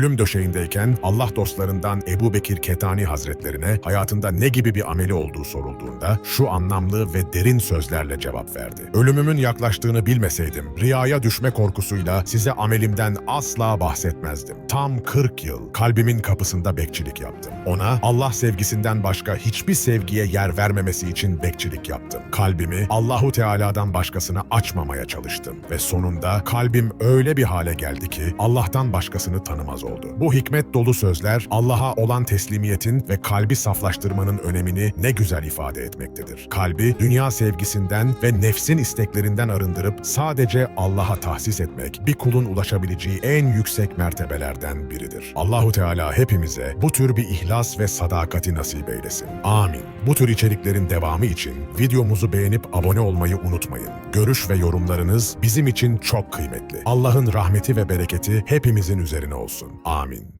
Ölüm döşeğindeyken Allah dostlarından Ebu Bekir Ketani Hazretlerine hayatında ne gibi bir ameli olduğu sorulduğunda şu anlamlı ve derin sözlerle cevap verdi. Ölümümün yaklaştığını bilmeseydim, riyaya düşme korkusuyla size amelimden asla bahsetmezdim. Tam 40 yıl kalbimin kapısında bekçilik yaptım. Ona Allah sevgisinden başka hiçbir sevgiye yer vermemesi için bekçilik yaptım. Kalbimi Allahu Teala'dan başkasına açmamaya çalıştım ve sonunda kalbim öyle bir hale geldi ki Allah'tan başkasını tanımaz oldu. Bu hikmet dolu sözler Allah'a olan teslimiyetin ve kalbi saflaştırmanın önemini ne güzel ifade etmektedir. Kalbi dünya sevgisinden ve nefsin isteklerinden arındırıp sadece Allah'a tahsis etmek bir kulun ulaşabileceği en yüksek mertebelerden biridir. Allahu Teala hepimize bu tür bir ihlas ve sadakati nasip eylesin. Amin. Bu tür içeriklerin devamı için videomuzu beğenip abone olmayı unutmayın. Görüş ve yorumlarınız bizim için çok kıymetli. Allah'ın rahmeti ve bereketi hepimizin üzerine olsun. Amin.